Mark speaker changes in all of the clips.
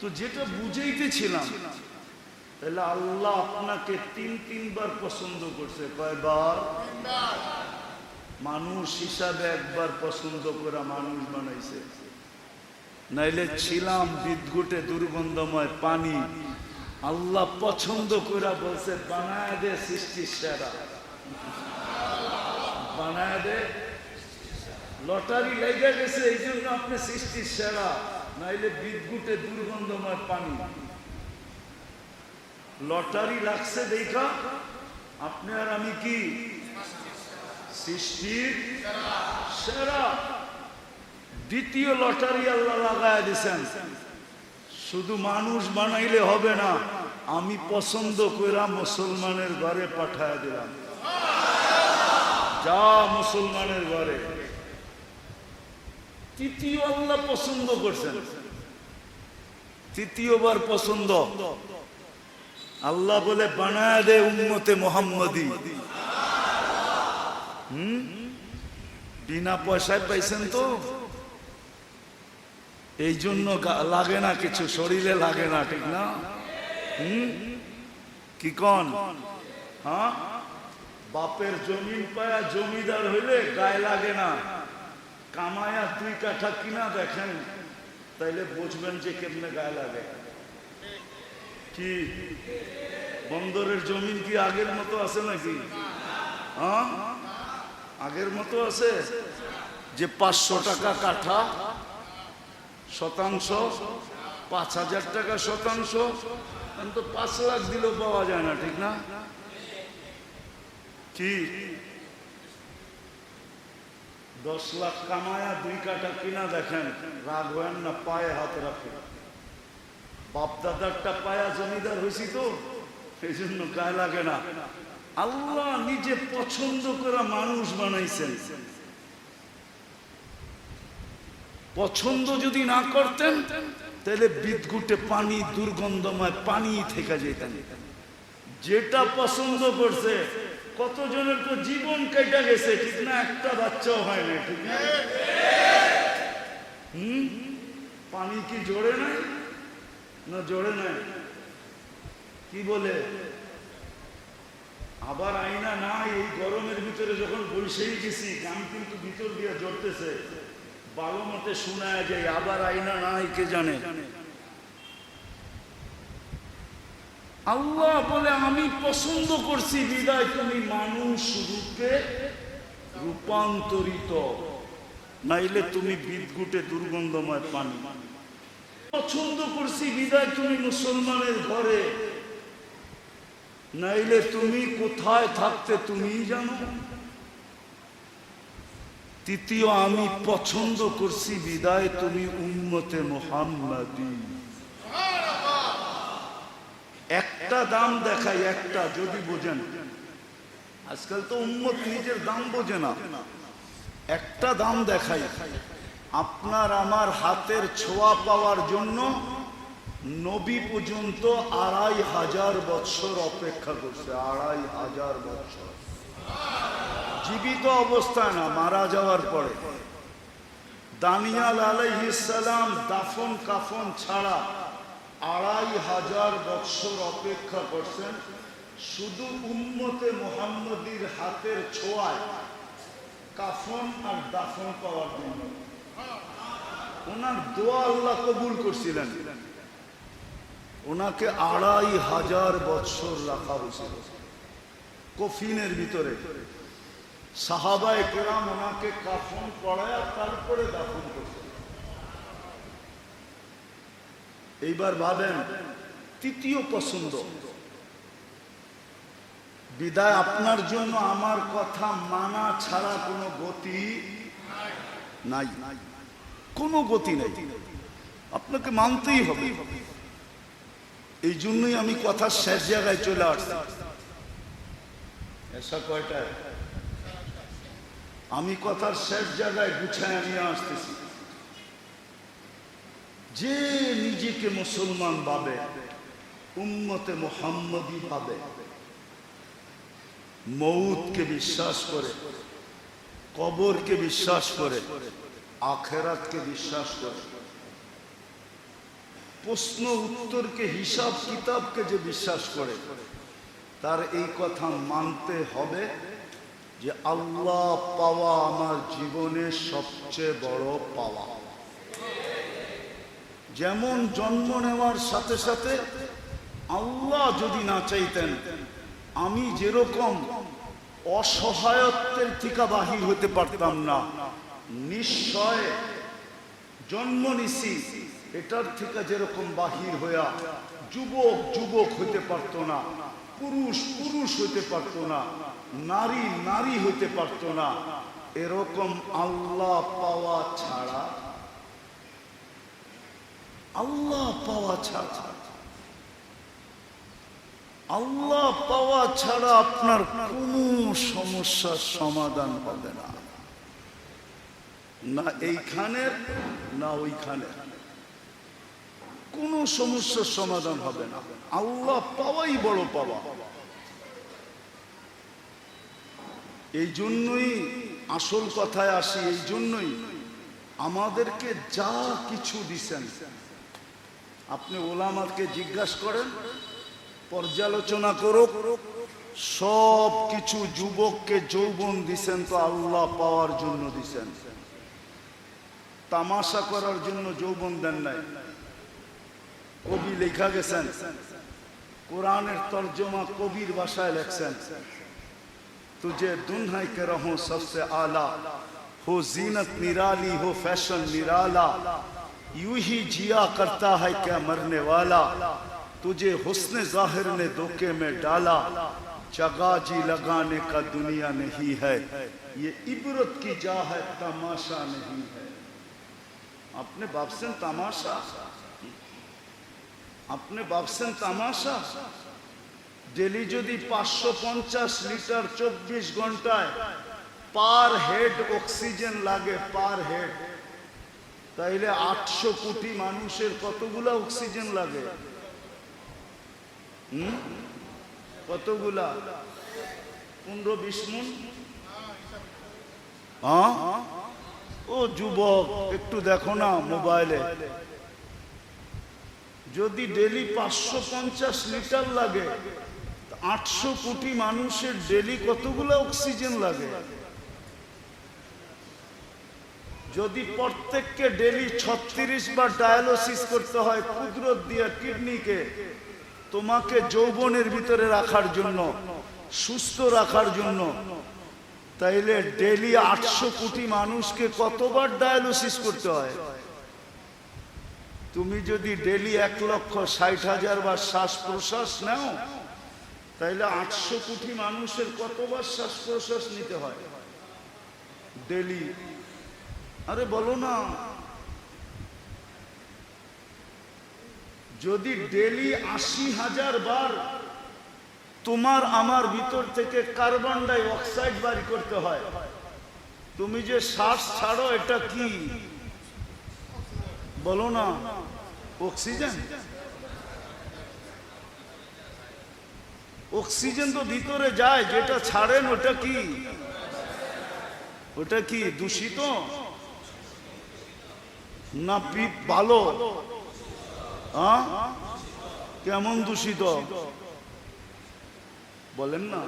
Speaker 1: তো যেটা বুঝাইতেছিলাম, তাহলে আল্লাহ আপনাকে তিন, তিনবার পছন্দ করছে। কয়বার? মানুষ হিসাবে একবার পছন্দ করা মানুষ বানাইছে। নাইলে ছিলাম বিদ্যুটে দুর্গন্ধময় পানি। আল্লাহ পছন্দ করে বলছে, বানায় দে সৃষ্টির সেরা। বানায় দে। লটারি লেগে গেছে এই জন্য আপনি সৃষ্টির সেরা। নাইলে বিদ্যুটে দুর্গন্ধময় পানি। লটারি লাগছে দেখা, আপনি আর আমি কি? সৃষ্টির সেরা। দ্বিতীয় লটারি আল্লাহ লাগায় দিছেন। শুধু মানুষ বানাইলে হবে না, আমি পছন্দ কইরা মুসলমানের ঘরে পাঠায় দিলাম। যা মুসলমানের ঘরে। তৃতীয় আল্লাহ পছন্দ করছেন। তৃতীয়বার পছন্দ। আল্লাহ বলে, বানায় দে উম্মতে মোহাম্মদী। হুম? বিনা পয়সায় পাইছেন তো। এই জন্য লাগে না কিছু, শরীরে লাগে না, ঠিক না? হম? কি কন? হ্যাঁ? বাপের জমিন পায়া জমিদার হইলে গায়ে লাগে না। কামায়া দুই কাঠা কিনা দেখেন, তাইলে বুঝবেন যে কেমনে গায়ে লাগে। কি? বন্দরের জমিন কি আগের মতো আছে নাকি? হ্যাঁ? আগের মতো আছে? যে পাঁচশো টাকা কাঠা, শতাংশ, পাঁচ হাজার টাকা শতাংশ তো পাঁচ লাখ দিলেও পাওয়া যায় না, ঠিক না? কি? দশ লাখ কামায়া, দুই কাটা কিনা দেখেন, রাগ হয় না, পায়ে হাত রাখে বাপ দাদারটা পায়া জমিদার হয়েছি তো, এই জন্য গায়ে লাগে না। আল্লাহ নিজে পছন্দ করা মানুষ বানাইছেন। পছন্দ যদি না করতেন, তাহলে বিদ্যুটে পানি, দুর্গন্ধময় পানি থেকে যেতেন। যেটা পছন্দ করছে কতজনের তো জীবন কেটে গেছে, ঠিক না? একটা বাচ্চাও হয় না ঠিক না? হুম? পানি কি জোরে নাই? না জোরে নাই? কি বলে? আবার আইনা না এই গরমের ভিতরে যখন বসেই গেছি গান কিন্তু ভিতর দিয়ে জড়তেছে ভালো মতে শোনা যায়, আবার আইনা নাই, কে জানে? আল্লাহ বলে, আমি পছন্দ করছি বিদায় তুমি মানুষ রূপে রূপান্তরিত। নাইলে তুমি বিদ্যুটে দুর্গন্ধময় পানি। পছন্দ করছি বিদায় তুমি মুসলমানের ঘরে। নাইলে তুমি কোথায় থাকতে তুমি জানো। তৃতীয়, আমি পছন্দ করছি বিদায় তুমি উম্মতে মোহাম্মদী। একটা দাম দেখাই একটা, যদি বোঝেন। আজকাল তো উম্মত নিজের দাম বোঝে না। একটা দাম দেখাই আপনার আমার হাতের ছোঁয়া পাওয়ার জন্য নবী পর্যন্ত আড়াই হাজার বৎসর অপেক্ষা করছে, আড়াই হাজার বৎসর। জীবিত অবস্থায় না, মারা যাওয়ার পরে। দানিয়াল আলাইহিসালাম দাফন কাফন ছাড়া আড়াই হাজার বৎসর অপেক্ষা করছেন। শুধু উম্মতে মোহাম্মদীর হাতের ছোঁয়ায় কাফন আর দাফন পাওয়ার জন্য। ওনার দোয়া আল্লাহ কবুল করছিলেন। ওনাকে আড়াই হাজার বৎসর রাখা হয়েছিল। কফিনের ভিতরে। সাহাবায় কেরাম ওনাকে কাফন পড়ায় তারপরে দাফন করছে এইবার ভাবেন তৃতীয় পছন্দ। বিদায় আপনার জন্য আমার কথা মানা ছাড়া কোনো গতি নাই। কোনো গতি নাই। আপনাকে মানতেই হবে। এই জন্যই আমি কথা শেষ জায়গায় চলে আসছি। এসা কয়টায়? আমি কথার শেষ জায়গায় গুছায় নিয়ে আসতেছি। যে নিজেকে মুসলমান ভাবে, উম্মতে মোহাম্মদী ভাবে মৌতকে বিশ্বাস করে, কবরকে বিশ্বাস করে, আখেরাতকে বিশ্বাস করে। প্রশ্ন উত্তরকে, হিসাব কিতাবকে যে বিশ্বাস করে, তার এই কথা মানতে হবে যে আল্লাহ পাওয়া আমার জীবনের সবচেয়ে বড় পাওয়া। যেমন জন্ম নেওয়ার সাথে সাথে আল্লাহ যদি না চাইতেন, আমি যেরকম অসহায়ত্বের থেকে বাহির হতে পারতাম না। নিশ্চয় জন্ম নিছি, এটার থেকে যেরকম বাহির হইয়া যুবক যুবক হইতে পারতো না, পুরুষ পুরুষ হইতে পারতো না, নারী নারী হইতে পারতো না, এরকম আল্লাহ পাওয়া ছাড়া আল্লাহ পাওয়া ছাড়া। আল্লাহ পাওয়া ছাড়া আপনার কোনো সমস্যার সমাধান হবে না। না এইখানের, না ওইখানের। কোনো সমস্যার সমাধান হবে না। আল্লাহ পাওয়াই বড় পাওয়া। এই জন্যই আসল কথায় আসি, এই জন্যই আমাদেরকে যা কিছু দিছেন আপনি ওলামাকে জিজ্ঞাসা করেন, পর্যালোচনা করুক, সব কিছু যুবককে যৌবন দিছেন তো আল্লাহ পাওয়ার জন্য দিছেন। তামাশা করার জন্য যৌবন দেন নাই। কবি লেখা গেছেন, কোরআনের তর্জমা কবির বাসায় লেখছেন তুঝে দুনহাই কে রহ সবসে আলা, হো জিনত নিরালি, হো ফ্যাশন নিরালা यूं ही जिया करता है क्या मरने वाला तुझे हुस्न जाहिर ने धोखे में डाला चगाजी लगाने का दुनिया नहीं है ये इबरत की जा है तमाशा नहीं है अपने बापसन तमाशा अपने बापसन तमाशा ডেলি যদি পাঁচশো পঞ্চাশ লিটার চব্বিশ ঘন্টায় পার হেড অক্সিজেন লাগে পার হেড তাইলে আটশো কোটি মানুষের কতগুলা অক্সিজেন লাগে? হুম? কতগুলা? পনেরো, বিশ মন? ও যুবক, একটু দেখো না মোবাইলে। যদি ডেলি পাঁচশো পঞ্চাশ লিটার লাগে আটশো কোটি মানুষের ডেলি কতগুলো অক্সিজেন লাগে? যদি প্রত্যেককে ডেলি ছত্রিশ বার ডায়ালিসিস করতে হয় কুদরত দিয়া কিডনিকে তোমাকে যৌবনের ভিতরে রাখার জন্য, সুস্থ রাখার জন্য, তাইলে ডেলি আটশো কোটি মানুষকে কতবার ডায়ালিসিস করতে হয়? তুমি যদি ডেলি এক লক্ষ ষাট হাজার বার শ্বাস প্রশ্বাস নাও, তাইলে আটশো কোটি মানুষের কতবার শ্বাস প্রশ্বাস নিতে হয়? ডেলি আরে বলো না। যদি ডেলি আশি হাজার বার তোমার আমার ভিতর থেকে কার্বন ডাই অক্সাইড বাড়ি করতে হয়, তুমি যে শ্বাস ছাড়ো এটা কি? বলো না। অক্সিজেন? অক্সিজেন তো ভিতরে যায়, যেটা ছাড়েন ওটা কি? ওটা কি দূষিত? না পি- ভালো? হ্যাঁ? কেমন দূষিত? বলেন না।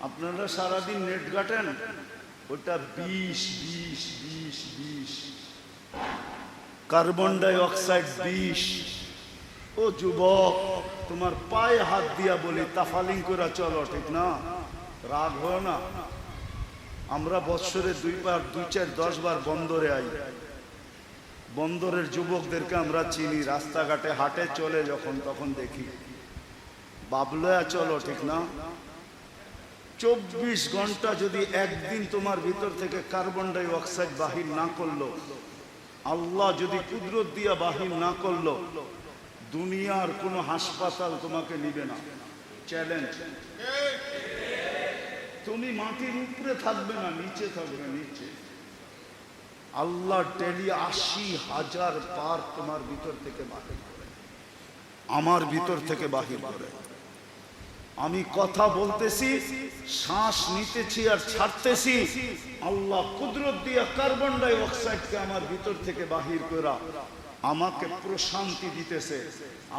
Speaker 1: আপনারা সারাদিন নেট কাটেন ওটা বিষ বিষ বিষ বিষ। কার্বন ডাই অক্সাইড ও যুবক, তোমার পায়ে হাত দিয়া বলি, তাফালিং করে চলো, ঠিক না? রাগ হয় না। আমরা বৎসরে দুই বার, দুই চার, দশ বার বন্দরে আই। বন্দরের যুবকদেরকে আমরা চিনি, রাস্তাঘাটে হাটে চলে যখন, তখন দেখি। বাবলয়া, চলো, ঠিক না? চব্বিশ ঘণ্টা যদি একদিন তোমার ভিতর থেকে কার্বন ডাই অক্সাইড বাহির না করল, আল্লাহ যদি কুদরত দিয়া বাহির না করল, দুনিয়ার কোনো হাসপাতাল তোমাকে নিবে না। চ্যালেঞ্জ তুমি মাটির উপরে থাকবে না, নিচে থাকবে, নিচে। আল্লাহ ডেলি আশি হাজার বার তোমার ভিতর থেকে বাহির করে। আমার ভিতর থেকে বাহির করে। আমি কথা বলতেছি, শ্বাস নিতেছি আর ছাড়তেছি। আল্লাহ কুদরত দিয়া কার্বন ডাই অক্সাইডকে আমার ভিতর থেকে বাহির করা আমাকে প্রশান্তি দিতেছে,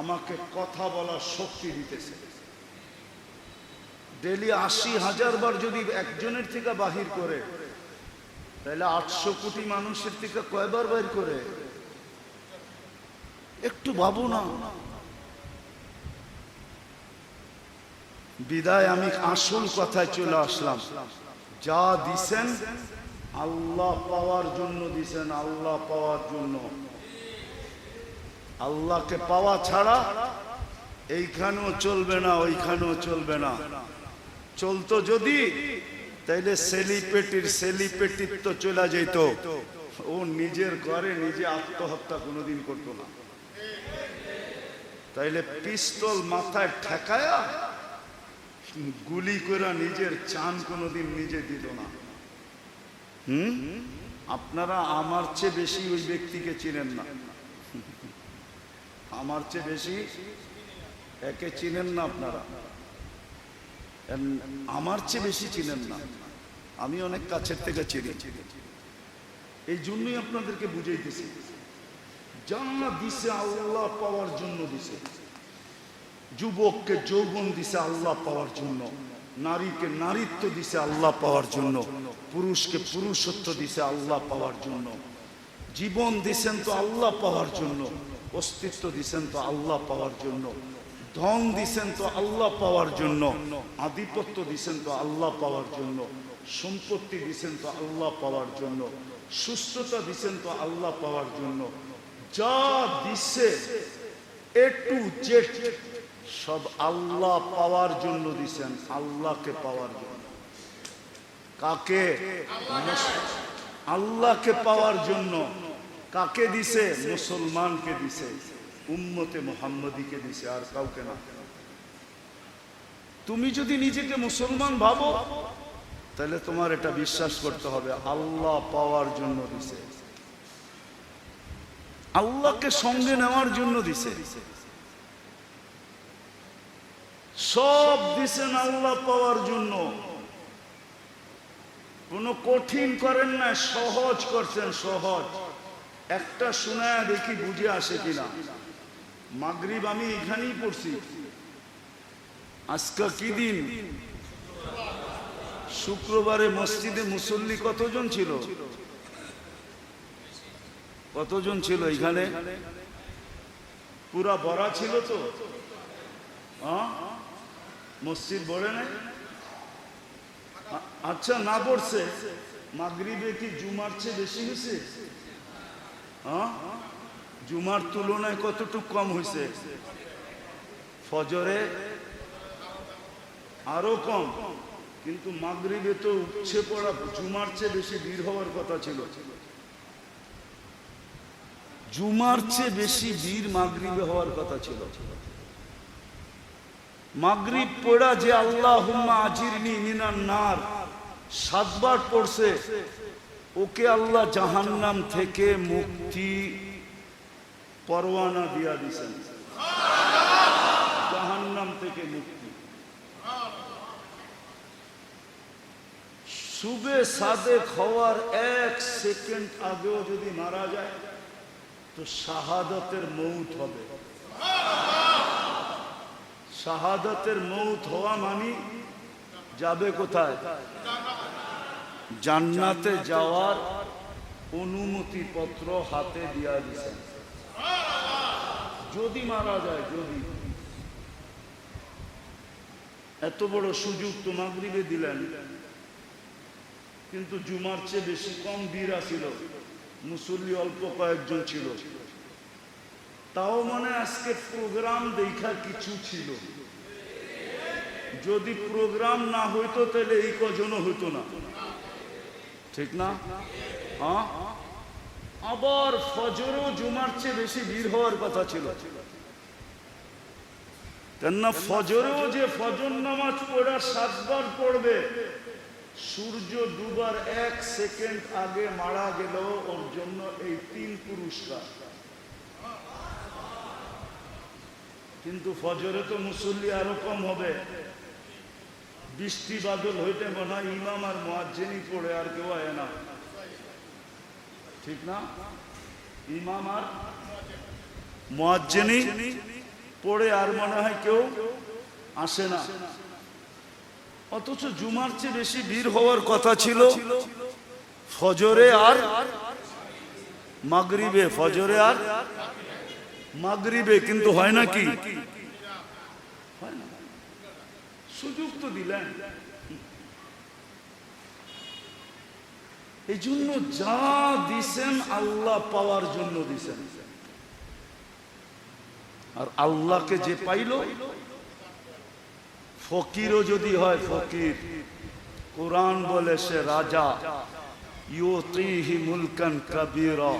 Speaker 1: আমাকে কথা বলার শক্তি দিতেছে। ডেলি আশি হাজার বার যদি একজনের থেকে বাহির করে, তাহলে আটশো কোটি মানুষের থেকে কয়বার বাইর করে? একটু ভাবো না। বিদায়, আমি আসল কথায় চলে আসলাম। যা দিছেন, আল্লাহ পাওয়ার জন্য দিছেন, আল্লাহ পাওয়ার জন্য। আল্লাহকে পাওয়া ছাড়া এইখানেও চলবে না, ওইখানেও চলবে না। চলতো যদি, তাইলে সেলিপেটির তো চলে যেত ও নিজের ঘরে নিজে আত্মহত্যা কোনোদিন করতো না। তাইলে পিস্তল মাথায় ঠেকায়া, গুলি করে নিজের চান কোনোদিন নিজে দিল না। হুম? আপনারা আমার চেয়ে বেশি ওই ব্যক্তিকে চিনেন না। আমার চেয়ে বেশি একে চিনেন না আপনারা। আমার চেয়ে বেশি চিনেন না। আমি অনেক কাছের থেকে চিনি। এই জন্যই আপনাদেরকে বুঝাইতেছি। যা দিছে আল্লাহ পাওয়ার জন্য দিছে। যুবককে যৌবন দিছে আল্লাহ পাওয়ার জন্য। নারীকে নারীত্ব দিছে আল্লাহ পাওয়ার জন্য। পুরুষকে পুরুষত্ব দিছে আল্লাহ পাওয়ার জন্য। জীবন দিছেন তো আল্লাহ পাওয়ার জন্য। অস্তিত্ব দিছেন তো আল্লাহ পাওয়ার জন্য। ধন দিছেন তো আল্লাহ পাওয়ার জন্য, আধিপত্য দিছেন তো আল্লাহ পাওয়ার জন্য, সম্পত্তি দিছেন তো আল্লাহ পাওয়ার জন্য, সুস্থতা দিছেন তো আল্লাহ পাওয়ার জন্য, যা দিছে এ টু জেড সব আল্লাহ পাওয়ার জন্য দিছেন, আল্লাহকে পাওয়ার জন্য। কাকে? আল্লাহকে পাওয়ার জন্য। কাকে দিছে? মুসলমানকে দিছে। উম্মতে মোহাম্মদীকে দিছে, আর কাউকে না। তুমি যদি নিজেকে মুসলমান ভাবো, তাহলে তোমার এটা বিশ্বাস করতে হবে, আল্লাহ পাওয়ার জন্য দিছে। আল্লাহকে সঙ্গে নেওয়ার জন্য দিছে। সব দিছেন আল্লাহ পাওয়ার জন্য। কোনো কঠিন করেন না, সহজ করছেন, সহজ। একটা শোনায় দেখি বুঝে আসে কিনা। মাগরিব আমি এখানেই পড়ছি। আজকে কি দিন? শুক্রবারে মসজিদে মুসল্লি কতজন ছিল? কতজন ছিল এখানে? পুরা ভরা ছিল তো? মসজিদ ভরে নাই? আচ্ছা না পড়ছে। মাগরিবে কি জুমার চেয়ে বেশি হয়েছে? হ্যাঁ? জুমার তুলনায় কতটুকু কম হয়েছে ফজরে আরও কম, কিন্তু মাগরিবে তো উচ্ছে পড়া, জুমার চেয়ে বেশি ভিড় হওয়ার কথা ছিল। জুমার চেয়ে বেশি ভিড় মাগরিবে হওয়ার কথা ছিল। মাগরিব পড়া যে আল্লাহ আজিরনি মিনার নার, সাতবার পড়ছে, ওকে আল্লাহ জাহান্নাম থেকে মুক্তি পরওয়ানা দিয়া দিছেন। জাহান্নাম থেকে মুক্তি। সুবে সাদে হওয়ার এক সেকেন্ড আগেও যদি মারা যায়, তো শাহাদতের মৌত হবে। শাহাদতের মৌত হওয়া মানি যাবে কোথায়? জান্নাতে যাওয়ার অনুমতি পত্র হাতে দিয়া দিছেন। যদি মারা যায়, যদি। এত বড় সুযোগ তো মাগরিবে দিলেন। কিন্তু জুমার চেয়ে বেশি কম বীরা ছিল মুসল্লি অল্প কয়েকজন ছিল। তাও মানে আজকে প্রোগ্রাম দেখা কিছু ছিল। যদি প্রোগ্রাম না হইতো, তাহলে এই কজনও হইতো না। ঠিক না? হ্যাঁ? আবার ফজরও জুমার চেয়ে বেশি ভিড় হওয়ার কথা ছিল। কেননা যে ফজর নামাজ সাতবার পড়বে, সূর্য এক সেকেন্ড আগে মারা গেল, ওর জন্য এই তিন পুরস্কার। কিন্তু ফজরে তো মুসল্লি আরও কম হবে। বৃষ্টি বাদল হইতে মনে ইমাম আর মোয়াজ্জেনি পড়ে, আর কেউ হয় না। ঠিক না? ইমাম আর মোয়াজ্জেনি পড়ে আর মনে হয় কেউ আসে না। অথচ জুমার চেয়ে বেশি ভিড় হওয়ার কথা ছিল ফজরে আর মাগরিবে। ফজরে আর মাগরিবে কিন্তু হয় না কি হয় না। সুযোগ তো দিলেন। এই জন্য যা দিছেন আল্লাহ পাওয়ার জন্য দিছেন। আর আল্লাহকে যে পাইল, ফকিরও যদি হয় ফকির। কোরআন বলে সে রাজা মুলকান কাবীরা।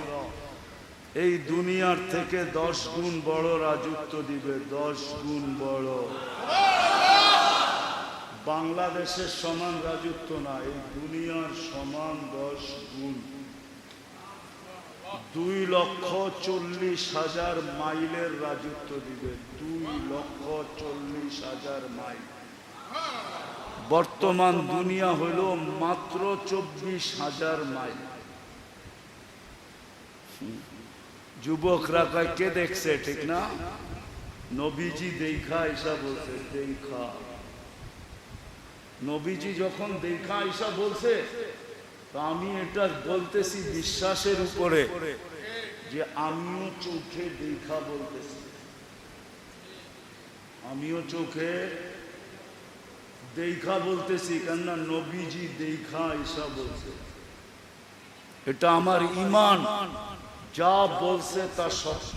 Speaker 1: এই দুনিয়ার থেকে দশ গুণ বড় রাজত্ব দিবে, দশ গুণ বড়। বাংলাদেশের সমান রাজত্ব না এই দুনিয়ার সমান দশ গুণ। দুই লক্ষ চল্লিশ হাজার মাইলের রাজত্ব দিবে, দুই লক্ষ চল্লিশ হাজার মাইল। বর্তমান দুনিয়া হইল মাত্র চব্বিশ হাজার মাইল। যুবকরা কে দেখছে? ঠিক না? নবীজি দেখা এসা বলছে দেখা নবীজি যখন দেখা এসা বলছে, তো আমি এটা বলতেছি বিশ্বাসের উপরে, যে আমিও চোখে দেখা বলতেছি। আমিও চোখে দেখা বলতেছি, কেননা নবীজি দেখা আইসা বলছে। এটা আমার ইমান যা বলছে তা সত্য।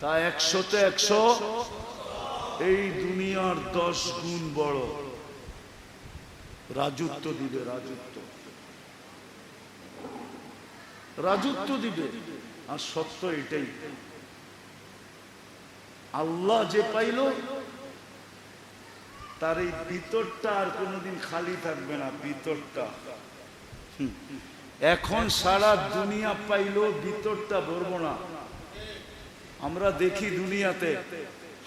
Speaker 1: তা একশোতে একশো এই দুনিয়ার দশ গুণ বড়। রাজত্ব দিবে, রাজত্ব। রাজত্ব দিবে, আর সত্য এটাই। আল্লাহ যে পাইল, তার এই ভিতরটা আর কোনোদিন খালি থাকবে না, ভিতরটা। এখন সারা দুনিয়া পাইল ভিতরটা ভরবো না। আমরা দেখি দুনিয়াতে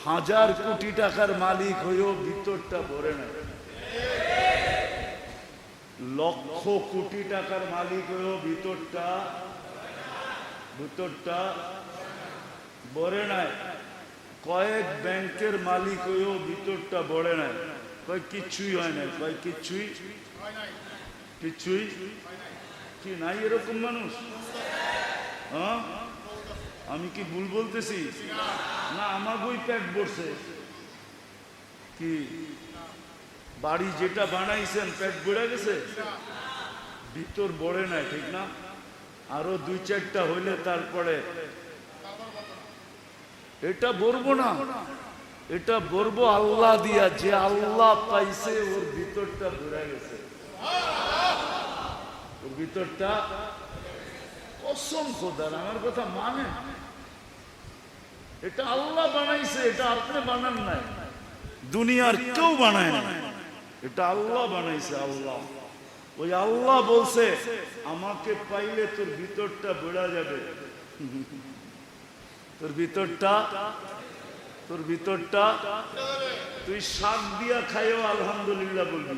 Speaker 1: হাজার কোটি টাকার মালিক হয়েও ভিতরটা ভরে না লক্ষ কোটি টাকার মালিক হয়েও ভিতরটা ভিতরটা ভরে নাই। কয়েক ব্যাংকের মালিক হয়েও ভিতরটা ভরে নাই। কয় কিচ্ছুই হয় না কয় কিচ্ছুই কিচ্ছুই কি নাই এরকম মানুষ? হ্যাঁ? আমি কি ভুল বলতেছি? না, আমার বই প্যাক পড়ছে কি? বাড়ি যেটা বানাইছেন প্যাক বেড়ে গেছে? ভিতর বড়ে নাই, ঠিক না? আরও দুই চারটা হইলে তারপরে এটা বলব না। এটা বলব আল্লাহ দিয়া, যে আল্লাহ পাইছে, ওর ভিতরটা বেড়ে গেছে। ওর ভিতরটা আমার কথা মানে এটা আল্লাহ বানাইছে, এটা আপনি বানান নাই। দুনিয়ার কেউ বানায় না এটা আল্লাহ বানাইছে, আল্লাহ। ওই আল্লাহ বলছে, আমাকে পাইলে তোর ভিতরটা বেড়া যাবে। তোর ভিতরটা তোর ভিতরটা তুই শাক দিয়া খাইও, আলহামদুলিল্লাহ বলবি।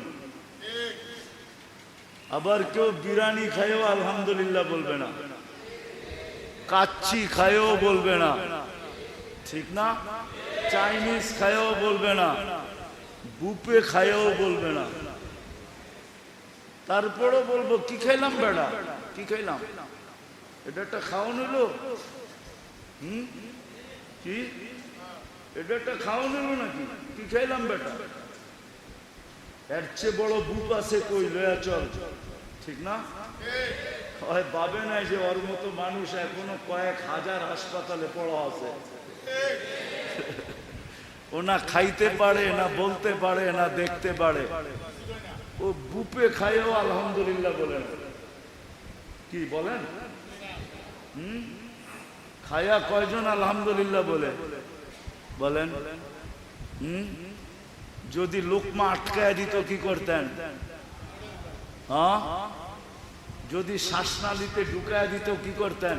Speaker 1: আবার কেউ বিরিয়ানি খাইও, আলহামদুলিল্লাহ বলবে না। কাচ্চি খায়ও বলবে না। ঠিক না? চাইনিজ খায়ও বলবে না। বুপে খায়ও বলবে না। তারপরও বলব, কি খাইলাম বেড়া? কি খাইলাম? এটা একটা খাওয়ান হলো হুম? কি? এটা একটা খাওয়ান হলো নাকি? কি খাইলাম বেটা? এর চেয়ে বড় বুপ আছে কই? লয়া চল। ঠিক না? হয়, ভাবে নাই যে ওর মতো মানুষ এখনও কয়েক হাজার হাসপাতালে পড়া আছে। ও না খাইতে পারে, না বলতে পারে, না দেখতে পারে। ও বুপে খাইও আলহামদুলিল্লাহ বলেন কি বলেন? হুম? খায়া কয়জন আলহামদুলিল্লাহ বলে? বলেন। হুম? যদি লোকমা আটকায় দিত কি করতেন? হ্যাঁ? যদি শ্বাসনালীতে ঢুকায় দিত কি করতেন?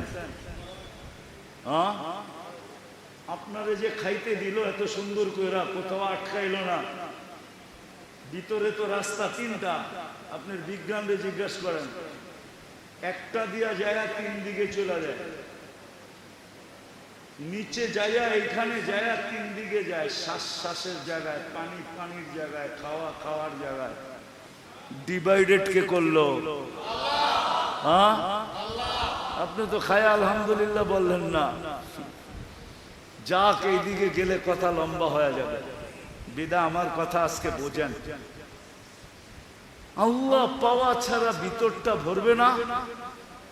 Speaker 1: আপনারে যে খাইতে দিল, এত সুন্দর কইরা কোথাও আটকাইল না। ভিতরে তো রাস্তা তিনটা। আপনার বিজ্ঞানরে জিজ্ঞাসা করেন। একটা দিয়া যায় তিন দিকে চলে যায়। নিচে যাইয়া এখানে যাইয়া তিন দিকে যায়। শ্বাস শ্বাসের জায়গায়, পানি পানির জায়গায়, খাওয়া খাওয়ার জায়গায়। ডিভাইডেড কে করল? হ্যাঁ? আপনি তো খায় আলহামদুলিল্লাহ বললেন না। যাক, এইদিকে গেলে কথা লম্বা হয়ে যাবে। বিদা, আমার কথা আজকে বোঝেন। আল্লাহ পাওয়া ছাড়া ভিতরটা ভরবে না।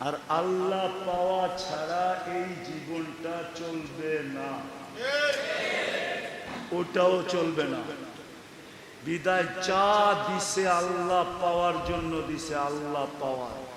Speaker 1: আর আল্লাহ পাওয়া ছাড়া এই জীবনটা চলবে না। ওটাও চলবে না। বিদায় চা দিছে আল্লাহ পাওয়ার জন্য দিছে আল্লাহ পাওয়ার।